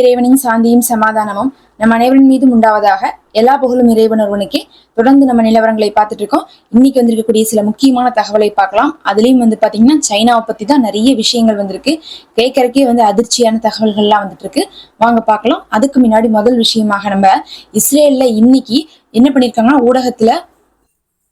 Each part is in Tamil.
இறைவனின் சாந்தியும் சமாதானமும் நம் அனைவரின் மீதும் உண்டாவதாக எல்லா புகழும் இறைவன் ஒருவனுக்கே. தொடர்ந்து நம்ம நிலவரங்களை பார்த்துட்டு இருக்கோம். இன்னைக்கு வந்திருக்கக்கூடிய சில முக்கியமான தகவலை பார்க்கலாம். அதுலயும் வந்து பாத்தீங்கன்னா சைனாவை பத்தி தான் நிறைய விஷயங்கள் வந்திருக்கு. கேட்கறக்கே வந்து அதிர்ச்சியான தகவல்கள்லாம் வந்துட்டு இருக்கு. வாங்க பார்க்கலாம். அதுக்கு முன்னாடி முதல் விஷயமாக நம்ம இஸ்ரேல்ல இன்னைக்கு என்ன பண்ணிருக்காங்கன்னா ஊடகத்துல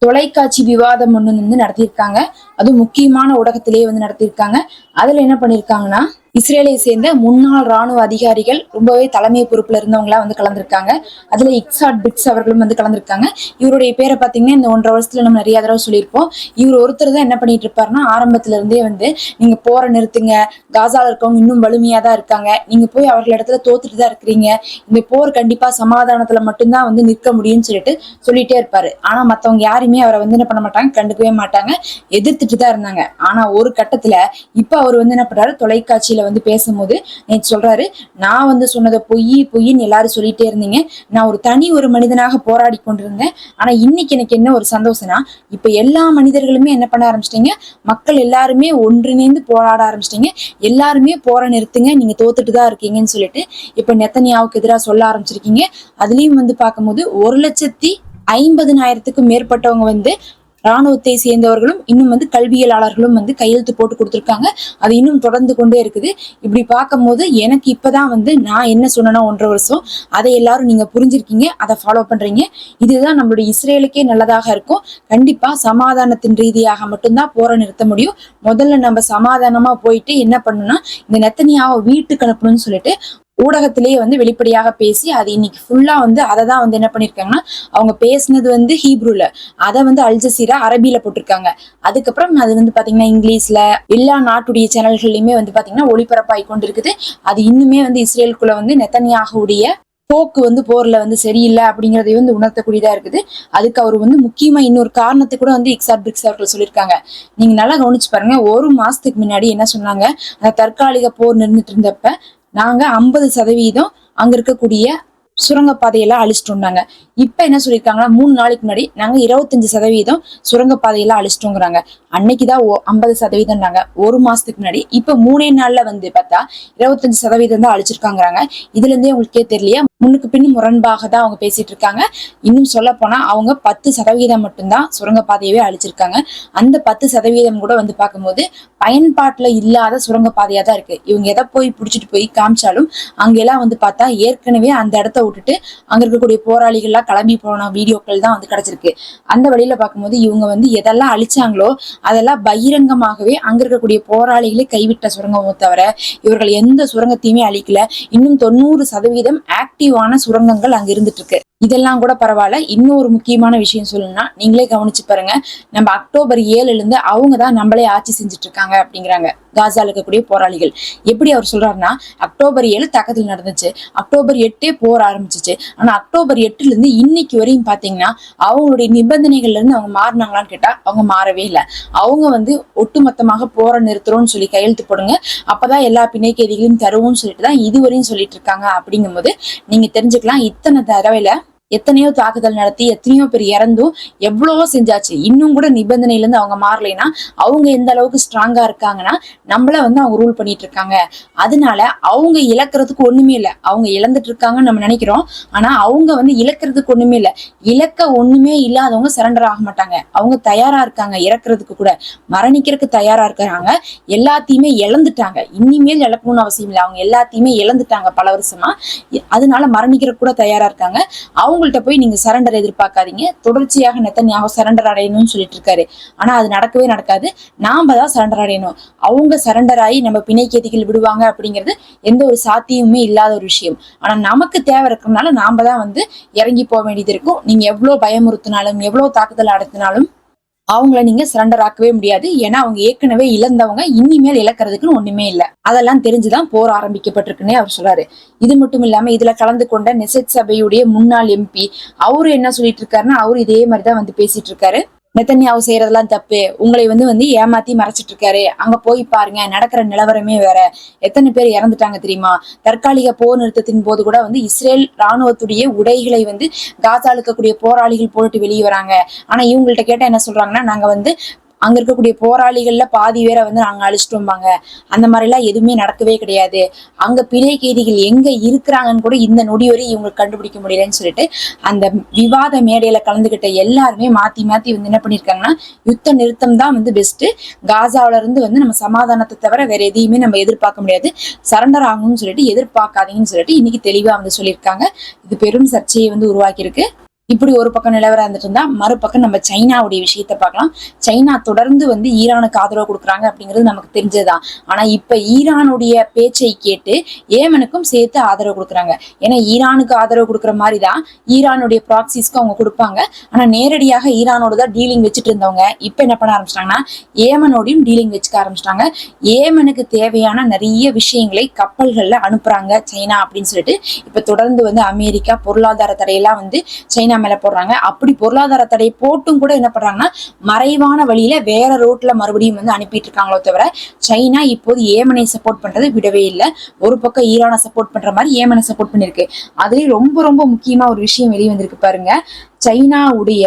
தொலைக்காட்சி விவாதம் ஒன்று வந்து நடத்தியிருக்காங்க. அதுவும் முக்கியமான ஊடகத்திலேயே வந்து நடத்தியிருக்காங்க. அதுல என்ன பண்ணிருக்காங்கன்னா இஸ்ரேலை சேர்ந்த முன்னாள் ராணுவ அதிகாரிகள் ரொம்பவே தலைமை பொறுப்புல இருந்தவங்களா வந்து கலந்துருக்காங்க. அதுல இக்ஸாட் பிக்ஸ் அவர்களும் வந்து கலந்துருக்காங்க. இவருடைய பேரை பாத்தீங்கன்னா இந்த ஒன்றரை வருஷத்துல நம்ம நிறைய தடவை சொல்லியிருப்போம். இவர் ஒருத்தர் தான் என்ன பண்ணிட்டு இருப்பாருன்னா ஆரம்பத்துல இருந்தே வந்து நீங்க போற நிறுத்துங்க. காசால இருக்கவங்க இன்னும் வலிமையா தான் இருக்காங்க. நீங்க போய் அவர்கள் இடத்துல தோத்துட்டு தான் இருக்கிறீங்க. இந்த போர் கண்டிப்பா சமாதானத்துல மட்டும்தான் வந்து நிற்க முடியும்னு சொல்லிட்டு சொல்லிட்டே இருப்பாரு. ஆனா மத்தவங்க யாருமே அவரை வந்து என்ன பண்ண மாட்டாங்க கண்டுக்கவே மாட்டாங்க. எதிர்த்துட்டு தான் இருந்தாங்க. ஆனா ஒரு கட்டத்துல இப்ப அவர் வந்து என்ன பண்றாரு தொலைக்காட்சியில வந்து பேசும்போது நேற்று சொல்றாரு நான் வந்து சொன்னதை பொய் பொய்ன்னு எல்லாரும் சொல்லிட்டே இருந்தீங்க. நான் ஒரு தனி ஒரு மனிதனாக போராடி கொண்டிருந்தேன். ஆனா இன்னைக்கு எனக்கு என்ன ஒரு சந்தோஷம்னா இப்ப எல்லா மனிதர்களுமே என்ன பண்ண ஆரம்பிச்சிட்டீங்க? மக்கள் எல்லாருமே ஒன்றிணைந்து போராட ஆரம்பிச்சிட்டீங்க. எல்லாருமே போற நிறுத்துங்க. நீங்க தோத்துட்டு தான் இருக்கீங்கன்னு சொல்லிட்டு இப்ப நெத்தனியாவுக்கு எதிராக சொல்ல ஆரம்பிச்சிருக்கீங்க. அதுலயும் வந்து பார்க்கும்போது ஒரு லட்சத்தி ஐம்பதுனாயிரத்துக்கும் மேற்பட்டவங்க வந்து ராணுவத்தை சேர்ந்தவர்களும் இன்னும் வந்து கல்வியலாளர்களும் வந்து கையெழுத்து போட்டு கொடுத்துருக்காங்க. அது இன்னும் தொடர்ந்து கொண்டே இருக்குது. இப்படி பார்க்கும்போது எனக்கு இப்பதான் வந்து நான் என்ன சொன்னேன்னா ஒன்றரை வருஷம் அதை எல்லாரும் நீங்க புரிஞ்சிருக்கீங்க அதை ஃபாலோ பண்றீங்க. இதுதான் நம்மளுடைய இஸ்ரேலுக்கே நல்லதாக இருக்கும். கண்டிப்பா சமாதானத்தின் ரீதியாக மட்டும்தான் போற நிறுத்த முடியும். முதல்ல நம்ம சமாதானமா போயிட்டு என்ன பண்ணணும்னா இந்த நெத்தனியாவை வீட்டுக்கு அனுப்பணும்னு சொல்லிட்டு ஊடகத்திலேயே வந்து வெளிப்படையாக பேசி அது இன்னைக்கு ஃபுல்லா வந்து அதை தான் வந்து என்ன பண்ணிருக்காங்கன்னா அவங்க பேசுனது வந்து ஹீப்ரூல. அதை வந்து அல்ஜசீரா அரபியில போட்டிருக்காங்க. அதுக்கப்புறம் அது வந்து பாத்தீங்கன்னா இங்கிலீஷ்ல எல்லா நாட்டுடைய சேனல்கள்லயுமே வந்து பாத்தீங்கன்னா ஒளிபரப்பாகி கொண்டு இருக்குது அது இன்னுமே வந்து இஸ்ரேலுக்குள்ள வந்து நெத்தனியாகவுடைய போக்கு வந்து போர்ல வந்து சரியில்லை அப்படிங்கறதை வந்து உணர்த்தக்கூடியதா இருக்குது. அதுக்கு அவர் வந்து முக்கியமா இன்னொரு காரணத்தை கூட வந்து இக்ஸாட் பிரிக்ஸ் அவர்கள் சொல்லியிருக்காங்க. நீங்க நல்லா கவனிச்சு பாருங்க ஒரு மாசத்துக்கு முன்னாடி என்ன சொன்னாங்க அந்த தற்காலிக போர் நின்றுட்டு இருந்தப்ப நாங்க ஐம்பது சதவீதம் அங்க இருக்கக்கூடிய சுரங்கப்பாதையெல்லாம் அழிச்சிட்டோம்னாங்க இப்ப என்ன சொல்லியிருக்காங்கன்னா மூணு நாளைக்கு முன்னாடி நாங்க இருபத்தஞ்சு சதவீதம் சுரங்கப்பாதையெல்லாம் அழிச்சிட்டோங்கிறாங்க அன்னைக்குதான் ஐம்பது சதவீதம்னாங்க ஒரு மாசத்துக்கு முன்னாடி. இப்ப மூணே நாள்ல வந்து பார்த்தா இருபத்தஞ்சு சதவீதம் தான் அழிச்சிருக்காங்கிறாங்க. இதுல இருந்தே உங்களுக்கே தெரியலையா? முன்னுக்கு பின்னு முரண்பாக தான் அவங்க பேசிட்டு இருக்காங்க. இன்னும் சொல்ல போனா அவங்க பத்து சதவீதம் மட்டும்தான் சுரங்கப்பாதையவே அழிச்சிருக்காங்க. அந்த பத்து சதவீதம் கூட வந்து பார்க்கும்போது பயன்பாட்டுல இல்லாத சுரங்கப்பாதையா தான் இருக்கு. இவங்க எதை போய் பிடிச்சிட்டு போய் காமிச்சாலும் அங்கெல்லாம் வந்து பார்த்தா ஏற்கனவே அந்த இடத்த விட்டுட்டு அங்க இருக்கக்கூடிய போராளிகள்லாம் கிளம்பி போன வீடியோக்கள் தான் வந்து கிடைச்சிருக்கு. அந்த வழியில பார்க்கும்போது இவங்க வந்து எதெல்லாம் அழிச்சாங்களோ அதெல்லாம் பகிரங்கமாகவே அங்க இருக்கக்கூடிய போராளிகளை கைவிட்ட சுரங்கமோ தவிர இவர்கள் எந்த சுரங்கத்தையுமே அழிக்கல. இன்னும் தொண்ணூறு சதவீதம் ஆக்டிவான சுரங்கங்கள் அங்க இருந்துட்டு இருக்கு. இதெல்லாம் கூட பரவாயில்ல. இன்னொரு முக்கியமான விஷயம் சொல்லணும்னா நீங்களே கவனிச்சு பாருங்க. நம்ம அக்டோபர் ஏழுல இருந்து அவங்க தான் நம்மளே ஆட்சி செஞ்சுட்டு இருக்காங்க அப்படிங்கிறாங்க. காசால இருக்கக்கூடிய போராளிகள். எப்படி அவர் சொல்றாருன்னா அக்டோபர் ஏழு தாக்கத்தில் நடந்துச்சு. அக்டோபர் எட்டே போர் ஆரம்பிச்சிச்சு. ஆனா அக்டோபர் எட்டுல இருந்து இன்னைக்கு வரையும் பாத்தீங்கன்னா அவங்களுடைய நிபந்தனைகள்ல இருந்து அவங்க மாறினாங்களான்னு கேட்டா அவங்க மாறவே இல்லை. அவங்க வந்து ஒட்டுமொத்தமாக போற நிறுத்துறோம்னு சொல்லி கையெழுத்து போடுங்க. அப்பதான் எல்லா பிணைக்கைதிகளையும் தருவோம்னு சொல்லிட்டு தான் இதுவரையும் சொல்லிட்டு இருக்காங்க அப்படிங்கும்போது நீங்க தெரிஞ்சுக்கலாம். இத்தனை தடவையில எத்தனையோ தாக்குதல் நடத்தி எத்தனையோ பேர் இறந்தும் எவ்வளவோ செஞ்சாச்சு. இன்னும் கூட நிபந்தனையில இருந்து அவங்க மாறலைன்னா அவங்க எந்த அளவுக்கு ஸ்ட்ராங்கா இருக்காங்கன்னா நம்மள வந்து அவங்க ரூல் பண்ணிட்டு இருக்காங்க. அதனால அவங்க இழக்கிறதுக்கு ஒண்ணுமே இல்லை. அவங்க இழந்துட்டு இருக்காங்கன்னு நம்ம நினைக்கிறோம். ஆனா அவங்க வந்து இழக்கிறதுக்கு ஒண்ணுமே இல்லை. இழக்க ஒண்ணுமே இல்லாதவங்க சரண்டர் ஆக மாட்டாங்க. அவங்க தயாரா இருக்காங்க இறக்குறதுக்கு கூட. மரணிக்கிறதுக்கு தயாரா இருக்கிறாங்க. எல்லாத்தையுமே இழந்துட்டாங்க. இனிமேல் இழக்கணும்னு அவசியம் இல்லை. அவங்க எல்லாத்தையுமே இழந்துட்டாங்க பல வருஷமா. அதனால மரணிக்கிறதுக்கு கூட தயாரா இருக்காங்க. அவங்க அவங்கள்ட்ட போய் நீங்க சரண்டர் எதிர்பார்க்காதீங்க. தொடர்ச்சியாக நெத்தனியாக சரண்டர் அடையணும்னு சொல்லிட்டு இருக்காரு. ஆனா அது நடக்கவே நடக்காது. நாம தான் சரண்டர் அடையணும். அவங்க சரண்டர் ஆகி நம்ம பிணைக்கேதிகள் விடுவாங்க அப்படிங்கிறது எந்த ஒரு சாத்தியமுமே இல்லாத ஒரு விஷயம். ஆனா நமக்கு தேவை இருக்கிறதுனால நாம தான் வந்து இறங்கி போக வேண்டியது இருக்கும். நீங்க எவ்வளவு பயமுறுத்தினாலும் எவ்வளவு தாக்குதல் நடத்தினாலும் அவங்கள நீங்க சரண்டர் ஆக்கவே முடியாது. ஏன்னா அவங்க ஏற்கனவே இழந்தவங்க இனிமேல் இழக்கிறதுக்குன்னு ஒண்ணுமே இல்லை. அதெல்லாம் தெரிஞ்சுதான் போர் ஆரம்பிக்கப்பட்டிருக்குன்னே அவர் சொல்றாரு. இது மட்டும் இல்லாம இதுல கலந்து கொண்ட நெசட் சபையுடைய முன்னாள் எம்பி அவரு என்ன சொல்லிட்டு இருக்காருன்னா அவரு இதே மாதிரிதான் வந்து பேசிட்டு இருக்காரு. நெத்தன்யாவு செய்யறதெல்லாம் தப்பு. உங்களை வந்து வந்து ஏமாத்தி மறைச்சிட்டு இருக்காரு அங்க போய் பாருங்க நடக்கிற நிலவரமே வேற. எத்தனை பேர் இறந்துட்டாங்க தெரியுமா? தற்காலிக போர் நிறுத்தத்தின் போது கூட வந்து இஸ்ரேல் ராணுவத்துடைய உடைகளை வந்து காசா இருக்கக்கூடிய போராளிகள் போட்டு வெளியே வராங்க. ஆனா இவங்கள்ட்ட கேட்டா என்ன சொல்றாங்கன்னா நாங்க வந்து அங்க இருக்கக்கூடிய போராளிகள்ல பாதி பேரை வந்து நாங்க அழிச்சிட்டு வந்தாங்க அந்த மாதிரிலாம் எதுவுமே நடக்கவே கிடையாது. அங்க பிணை கைதிகள் எங்க இருக்கிறாங்கன்னு கூட இந்த நொடி வரை இவங்களுக்கு கண்டுபிடிக்க முடியலன்னு சொல்லிட்டு அந்த விவாத மேடையில கலந்துகிட்ட எல்லாருமே மாத்தி மாத்தி வந்து என்ன பண்ணிருக்காங்கன்னா யுத்த நிறுத்தம் தான் வந்து பெஸ்ட் காசாவில இருந்து வந்து நம்ம சமாதானத்தை தவிர வேற எதையுமே நம்ம எதிர்பார்க்க முடியாது. சரண்டர் ஆகணும்னு சொல்லிட்டு எதிர்பார்க்காதீங்கன்னு சொல்லிட்டு இன்னைக்கு தெளிவா வந்து சொல்லியிருக்காங்க. இது பெரும் சர்ச்சையை வந்து உருவாக்கியிருக்கு. இப்படி ஒரு பக்கம் நிலவரம் இருந்துட்டு இருந்தா மறுபக்கம் நம்ம சைனாவுடைய விஷயத்த பார்க்கலாம். சைனா தொடர்ந்து வந்து ஈரானுக்கு ஆதரவு கொடுக்குறாங்க அப்படிங்கிறது நமக்கு தெரிஞ்சதுதான். ஆனா இப்ப ஈரானுடைய பேச்சை கேட்டு ஏமனுக்கும் சேர்த்து ஆதரவு கொடுக்குறாங்க. ஏன்னா ஈரானுக்கு ஆதரவு கொடுக்குற மாதிரி தான் ஈரானுடைய ப்ராக்சிஸ்க்கு அவங்க கொடுப்பாங்க. ஆனா நேரடியாக ஈரானோட தான் டீலிங் வச்சுட்டு இருந்தவங்க இப்ப என்ன பண்ண ஆரம்பிச்சிட்டாங்கன்னா ஏமனோடையும் டீலிங் வச்சுக்க ஆரம்பிச்சிட்டாங்க. ஏமனுக்கு தேவையான நிறைய விஷயங்களை கப்பல்கள்ல அனுப்புறாங்க சைனா அப்படின்னு சொல்லிட்டு. இப்ப தொடர்ந்து வந்து அமெரிக்கா பொருளாதார தடையெல்லாம் வந்து சைனா மேல போடுறாங்க. அப்படி பொருளாதார தடை போட்டும் கூட என்ன பண்றாங்கன்னா மறைவான வழியில வேற ரோட்ல மறுபடியும் வந்து அனுப்பிட்டு இருக்காங்களோ தவிர சைனா இப்போது ஏமனை சப்போர்ட் பண்றது விடவே இல்லை. ஒரு பக்கம் ஈரானை சப்போர்ட் பண்ற மாதிரி ஏமனை சப்போர்ட் பண்ணிருக்கு. அதுலயும் ரொம்ப ரொம்ப முக்கியமா ஒரு விஷயம் வெளியே வந்திருக்கு பாருங்க. சைனாவுடைய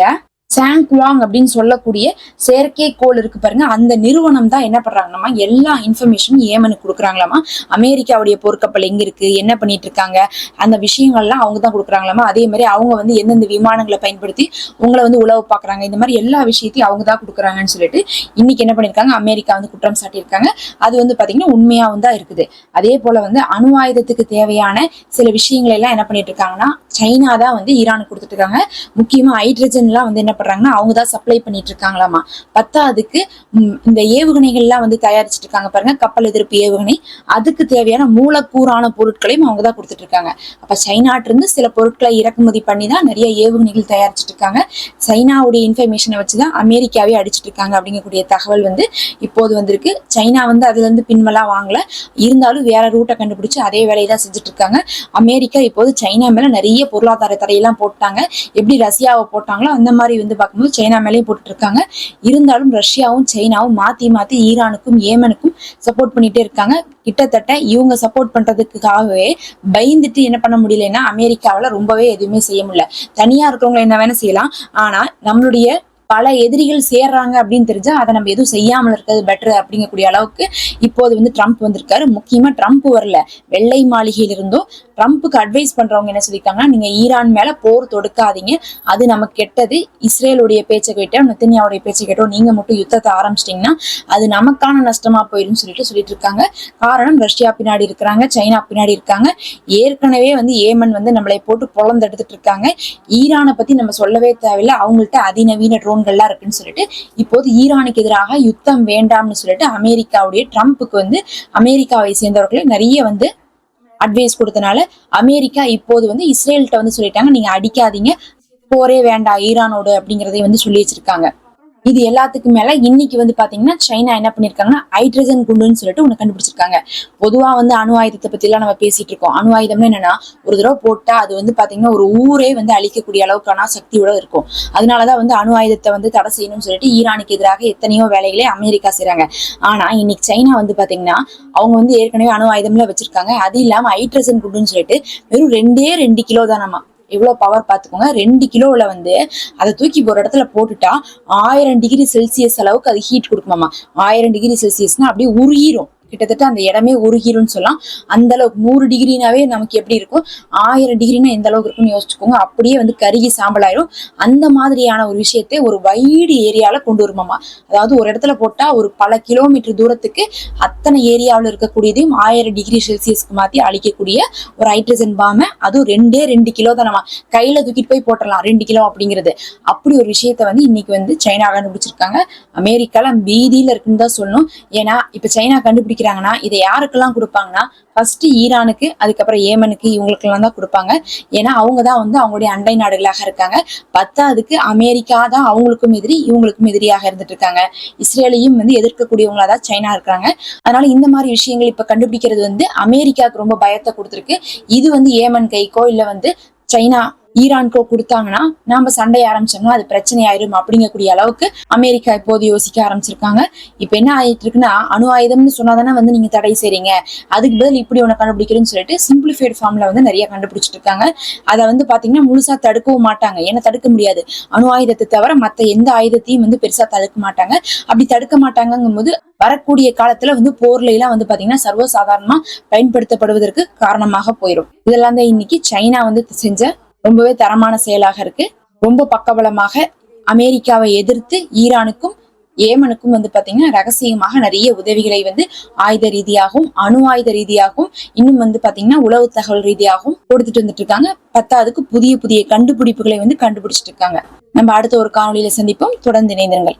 சாங்க்வாங் அப்படின்னு சொல்லக்கூடிய செயற்கைக்கோள் இருக்கு பாருங்க. அந்த நிறுவனம் தான் என்ன பண்றாங்களாமா எல்லா இன்ஃபர்மேஷனும் ஏமனுக்கு கொடுக்குறாங்களாமா அமெரிக்காவுடைய போர்க்கப்பல் எங்க இருக்கு? என்ன பண்ணிட்டு இருக்காங்க? அந்த விஷயங்கள்லாம் அவங்க தான் கொடுக்குறாங்களாமா அதே மாதிரி அவங்க வந்து எந்தெந்த விமானங்களை பயன்படுத்தி உங்களை வந்து உழவு பாக்குறாங்க இந்த மாதிரி எல்லா விஷயத்தையும் அவங்க தான் கொடுக்குறாங்கன்னு சொல்லிட்டு இன்னைக்கு என்ன பண்ணிருக்காங்க அமெரிக்கா வந்து குற்றம் சாட்டியிருக்காங்க. அது வந்து பாத்தீங்கன்னா உண்மையாவும் தான் இருக்குது. அதே போல வந்து அணு ஆயுதத்துக்கு தேவையான சில விஷயங்களை எல்லாம் என்ன பண்ணிட்டு இருக்காங்கன்னா சைனா தான் வந்து ஈரானுக்கு கொடுத்துட்டு இருக்காங்க. முக்கியமா ஹைட்ரஜன்லாம் வந்து என்ன தேவைப்படுறாங்கன்னா அவங்க தான் சப்ளை பண்ணிட்டு இருக்காங்களாமா பத்தாவதுக்கு இந்த ஏவுகணைகள்லாம் வந்து தயாரிச்சிட்டு இருக்காங்க பாருங்க கப்பல் எதிர்ப்பு ஏவுகணை. அதுக்கு தேவையான மூலக்கூறான பொருட்களையும் அவங்க தான் கொடுத்துட்டு இருக்காங்க அப்ப சைனாட்டிருந்து சில பொருட்களை இறக்குமதி பண்ணி தான் நிறைய ஏவுகணைகள் தயாரிச்சிட்டு இருக்காங்க சைனாவுடைய இன்ஃபர்மேஷனை வச்சு தான் அமெரிக்காவே அடிச்சிட்டு இருக்காங்க அப்படிங்கக்கூடிய தகவல் வந்து இப்போது வந்திருக்கு. சைனா வந்து அதுல இருந்து பின்வலா வாங்கல. இருந்தாலும் வேற ரூட்டை கண்டுபிடிச்சு அதே வேலையை தான் செஞ்சுட்டு இருக்காங்க அமெரிக்கா இப்போது சைனா மேல நிறைய பொருளாதார தடையெல்லாம் போட்டாங்க. எப்படி ரஷ்யாவை போட்டாங்களோ அந்த மாதிரி வந்து பார்க்கும்போது சைனா மேலேயே போட்டுட்டு இருந்தாலும் ரஷ்யாவும் சைனாவும் மாத்தி மாத்தி ஈரானுக்கும் ஏமனுக்கும் சப்போர்ட் பண்ணிட்டே இருக்காங்க. கிட்டத்தட்ட இவங்க சப்போர்ட் பண்றதுக்காகவே பயந்துட்டு என்ன பண்ண முடியலன்னா அமெரிக்காவில் ரொம்பவே எதுவுமே செய்ய முடியல. தனியா இருக்கிறவங்களை என்ன வேணா செய்யலாம். ஆனா நம்மளுடைய பல எதிரிகள் சேர்றாங்க அப்படின்னு தெரிஞ்சா அதை நம்ம எதுவும் செய்யாமல் இருக்கிறது பெட்டர் அப்படிங்கக்கூடிய அளவுக்கு இப்போது வந்து ட்ரம்ப் வந்திருக்காரு. முக்கியமா ட்ரம்ப் வரல. வெள்ளை மாளிகையில் இருந்தும் ட்ரம்ப்புக்கு அட்வைஸ் பண்றவங்க என்ன சொல்லியிருக்காங்கன்னா நீங்க ஈரான் மேல போர் தொடுக்காதீங்க. அது நமக்கு கெட்டது. இஸ்ரேலுடைய பேச்சை கேட்டோ நெத்தன்யாவுடைய பேச்சை கேட்டோ நீங்க மட்டும் யுத்தத்தை ஆரம்பிச்சிட்டீங்கன்னா அது நமக்கான நஷ்டமா போயிடும் சொல்லிட்டு சொல்லிட்டு இருக்காங்க. காரணம் ரஷ்யா பின்னாடி இருக்கிறாங்க சைனா பின்னாடி இருக்காங்க. ஏற்கனவே வந்து ஏமன் வந்து நம்மளை போட்டு புலந்தெடுத்துட்டு இருக்காங்க. ஈரானை பத்தி நம்ம சொல்லவே தேவையில்லை. அவங்கள்ட்ட அதிநவீன ட்ரோன்கள்லாம் இருக்குன்னு சொல்லிட்டு இப்போது ஈரானுக்கு எதிராக யுத்தம் வேண்டாம்னு சொல்லிட்டு அமெரிக்காவுடைய ட்ரம்ப்புக்கு வந்து அமெரிக்காவை சேர்ந்தவர்களே நிறைய வந்து அட்வைஸ் கொடுத்தனால அமெரிக்கா இப்போது வந்து இஸ்ரேல்கிட்ட வந்து சொல்லிட்டாங்க நீங்க அடிக்காதீங்க போரே வேண்டாம் ஈரானோடு அப்படிங்கறதை வந்து சொல்லி வச்சிருக்காங்க. இது எல்லாத்துக்கும் மேல இன்னைக்கு வந்து பாத்தீங்கன்னா சைனா என்ன பண்ணிருக்காங்கன்னா ஹைட்ரஜன் குண்டுன்னு சொல்லிட்டு ஒன்று கண்டுபிடிச்சிருக்காங்க. பொதுவா வந்து அணு ஆயுதத்தை பத்தி எல்லாம் நம்ம பேசிட்டு இருக்கோம். அணு ஆயுதம்னா என்னன்னா ஒரு தடவை போட்டா அது வந்து பாத்தீங்கன்னா ஒரு ஊரே வந்து அழிக்கக்கூடிய அளவுக்கான சக்தியோட இருக்கும். அதனாலதான் வந்து அணு ஆயுதத்தை வந்து தடை செய்யணும்னு சொல்லிட்டு ஈரானுக்கு எதிராக எத்தனையோ வேலைகளை அமெரிக்கா செய்றாங்க. ஆனா இன்னைக்கு சைனா வந்து பாத்தீங்கன்னா அவங்க வந்து ஏற்கனவே அணு ஆயுதம்ல வச்சிருக்காங்க. அது இல்லாம ஹைட்ரஜன் குண்டுன்னு சொல்லிட்டு வெறும் ரெண்டே ரெண்டு கிலோ தானமா எவ்வளோ பவர் பார்த்துக்கோங்க ரெண்டு கிலோவில் வந்து அதை தூக்கி ஒரு இடத்துல போட்டுட்டா ஆயிரம் டிகிரி செல்சியஸ் அளவுக்கு அது ஹீட் கொடுக்குமாமா ஆயிரம் டிகிரி செல்சியஸ்னால் அப்படியே உருகிரும். கிட்டத்தட்ட அந்த இடமே உருகிரும்னு சொல்லலாம். அந்த அளவுக்கு நூறு டிகிரினாவே நமக்கு எப்படி இருக்கும்? ஆயிரம் டிகிரினா எந்த அளவுக்கு இருக்கும்னு யோசிச்சுக்கோங்க. அப்படியே வந்து கருகி சாம்பல் ஆயிடும் அந்த மாதிரியான ஒரு விஷயத்தை ஒரு வைடு ஏரியால கொண்டு வருமாமா. அதாவது ஒரு இடத்துல போட்டா ஒரு பல கிலோமீட்டர் தூரத்துக்கு அத்தனை ஏரியாவில் இருக்கக்கூடியதையும் ஆயிரம் டிகிரி செல்சியஸ்க்கு மாத்தி அழிக்கக்கூடிய ஒரு ஹைட்ரஜன் பாமை அதுவும் ரெண்டே ரெண்டு கிலோ தானமா கையில தூக்கிட்டு போய் போட்டலாம் ரெண்டு கிலோ அப்படிங்கிறது. அப்படி ஒரு விஷயத்த வந்து இன்னைக்கு வந்து சைனா கண்டுபிடிச்சிருக்காங்க. அமெரிக்கால பீதியில இருக்குன்னு தான் சொல்லணும். ஏன்னா இப்ப சைனா கண்டுபிடிக்க கண்டுபிடிக்கிறாங்கன்னா இதை யாருக்கெல்லாம் கொடுப்பாங்கன்னா ஃபர்ஸ்ட் ஈரானுக்கு அதுக்கப்புறம் ஏமனுக்கு இவங்களுக்கெல்லாம் தான் கொடுப்பாங்க. ஏன்னா அவங்க தான் வந்து அவங்களுடைய அண்டை நாடுகளாக இருக்காங்க. பத்தாவதுக்கு அமெரிக்கா தான் அவங்களுக்கும் எதிரி இவங்களுக்கும் எதிரியாக இருந்துட்டு இருக்காங்க. இஸ்ரேலையும் வந்து எதிர்க்கக்கூடியவங்களா தான் சைனா இருக்காங்க அதனால இந்த மாதிரி விஷயங்கள் இப்ப கண்டுபிடிக்கிறது வந்து அமெரிக்காவுக்கு ரொம்ப பயத்தை கொடுத்துருக்கு. இது வந்து ஏமன் கைக்கோ இல்ல வந்து சைனா ஈரான்கோ கொடுத்தாங்கன்னா நாம சண்டை ஆரம்பிச்சோம்னா அது பிரச்சனை ஆயிரும் அப்படிங்கக்கூடிய அளவுக்கு அமெரிக்கா இப்போது யோசிக்க ஆரம்பிச்சிருக்காங்க. இப்ப என்ன ஆயிட்டு இருக்குன்னா அணு ஆயுதம்னு சொன்னாதானே வந்து நீங்க தடை செய்றீங்க. அதுக்கு பதில் இப்படி ஒண்ணு கண்டுபிடிக்கிறேன்னு சொல்லிட்டு சிம்பிளிஃபைடு ஃபார்ம்ல வந்து நிறைய கண்டுபிடிச்சிட்டு இருக்காங்க. அதை வந்து பாத்தீங்கன்னா முழுசா தடுக்கவும் மாட்டாங்க. ஏன்னா தடுக்க முடியாது. அணு ஆயுதத்தை தவிர மத்த எந்த ஆயுதத்தையும் வந்து பெருசா தடுக்க மாட்டாங்க. அப்படி தடுக்க மாட்டாங்கங்கும் போது வரக்கூடிய காலத்துல வந்து போர்ல எல்லாம் வந்து பாத்தீங்கன்னா சர்வசாதாரணமா பயன்படுத்தப்படுவதற்கு காரணமாக போயிடும் இதெல்லாம் தான் இன்னைக்கு சைனா வந்து செஞ்ச ரொம்பவே தரமான செயலாக இருக்கு. ரொம்ப பக்கபலமாக அமெரிக்காவை எதிர்த்து ஈரானுக்கும் ஏமனுக்கும் வந்து பாத்தீங்கன்னா ரகசியமாக நிறைய உதவிகளை வந்து ஆயுத ரீதியாகவும் அணு ஆயுத ரீதியாகவும் இன்னும் வந்து பாத்தீங்கன்னா உளவு தகவல் ரீதியாகவும் கொடுத்துட்டு வந்துட்டு இருக்காங்க பத்தாவதுக்கு புதிய புதிய கண்டுபிடிப்புகளை வந்து கண்டுபிடிச்சிட்டு இருக்காங்க நம்ம அடுத்த ஒரு காணொலியில சந்திப்போம். தொடர்ந்து இணைந்திருங்கள்.